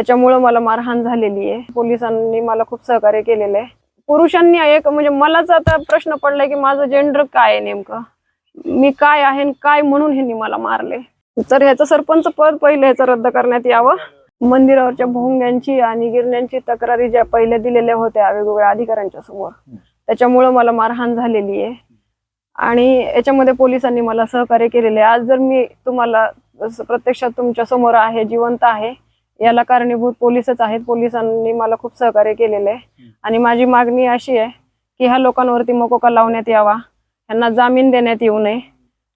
त्याच्यामुळं मला मारहाण झालेली आहे. पोलिसांनी मला खूप सहकार्य केलेलं आहे. पुरुषांनी एक म्हणजे मलाच आता प्रश्न पडलाय की माझं जेंडर काय आहे नेमकं? मी काय आहे आणि काय म्हणून ह्यांनी मला मारले? तर ह्याचं सरपंच पद पहिले ह्याचं रद्द करण्यात यावं. मंदिरावरच्या भोंग्यांची आणि गिरण्यांची तक्रारी ज्या पहिल्या दिलेल्या होत्या वेगवेगळ्या अधिकाऱ्यांच्या समोर त्याच्यामुळं मला मारहाण झालेली आहे. आणि याच्यामध्ये पोलिसांनी मला सहकार्य केलेले आज जर मी तुम्हाला प्रत्यक्षात तुमच्यासमोर आहे जिवंत आहे याला कारणीभूत पोलीसच आहेत. पोलिसांनी मला खूप सहकार्य केलेलं आहे. आणि माझी मागणी अशी आहे की ह्या लोकांवरती मकोका लावण्यात यावा. यांना जामीन देण्यात येऊ नये.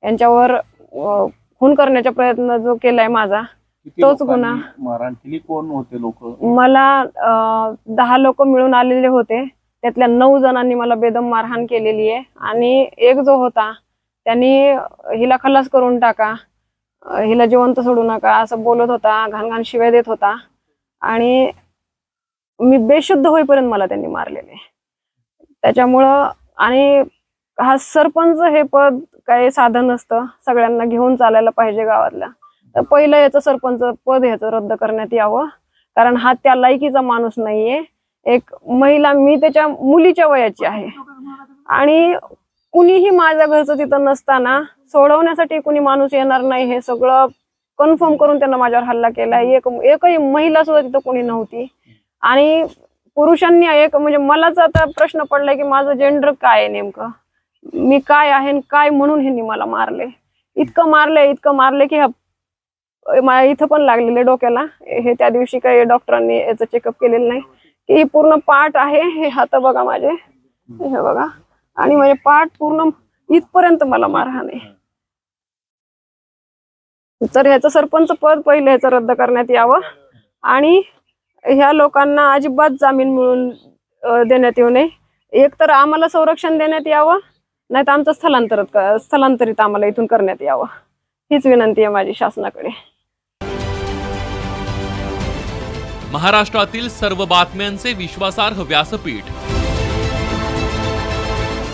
यांच्यावर खून करण्याचा प्रयत्न जो केलाय माझा तोच गुन्हा. मारहाण केली कोण होते लोक? मला दहा लोक मिळून आलेले होते. त्यातल्या नऊ जणांनी मला बेदम मारहाण केलेली आहे. आणि एक जो होता त्यांनी हिला खलास करून टाका. हिला जिवंत सोडू नका असं बोलत होता घाण घाण शिवाय देत होता. आणि मी बेशुद्ध होईपर्यंत मला त्यांनी मारलेले. त्याच्यामुळं आणि हा सरपंच हे पद काही साधन नसतं. सगळ्यांना घेऊन चालायला पाहिजे गावातल्या. तर पहिलं याचं सरपंच पद ह्याचं रद्द करण्यात यावं. कारण हा त्या लायकीचा माणूस नाहीये. एक महिला मी त्याच्या मुलीच्या वयाची आहे. आणि कुणीही माझ्या घरचं तिथं नसताना सोडवण्यासाठी कुणी माणूस येणार नाही हे सगळं कन्फर्म करून त्यांना माझ्यावर हल्ला केला एक एकही महिला सुद्धा तिथं कोणी नव्हती. आणि पुरुषांनी एक म्हणजे मलाच आता प्रश्न पडलाय की माझं जेंडर काय आहे नेमकं? मी काय आहे काय म्हणून ह्यांनी मला मारले? इतकं मारले इतकं मारले की इथं पण लागलेले डोक्याला. हे त्या दिवशी काही डॉक्टरांनी याचं चेकअप केलेलं नाही. की ही पूर्ण पाठ आहे हे हात बघा माझे. हे बघा. आणि माझे पाठ पूर्ण इथपर्यंत मला मारहाण आहे. तर ह्याचं सरपंच पद पहिले ह्याचं रद्द करण्यात यावं. आणि ह्या लोकांना अजिबात जामीन मिळून देण्यात येऊ नये. एक तर आम्हाला संरक्षण देण्यात यावं नाही तर आमचं स्थलांतर स्थलांतरित आम्हाला इथून करण्यात यावं. हीच विनंती आहे माझी शासनाकडे. महाराष्ट्रातील सर्व बातम्यांचे विश्वासार्ह व्यासपीठ.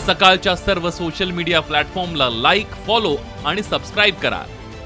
सकाळच्या सर्व सोशल मीडिया प्लॅटफॉर्मला लाईक फॉलो आणि सबस्क्राईब करा.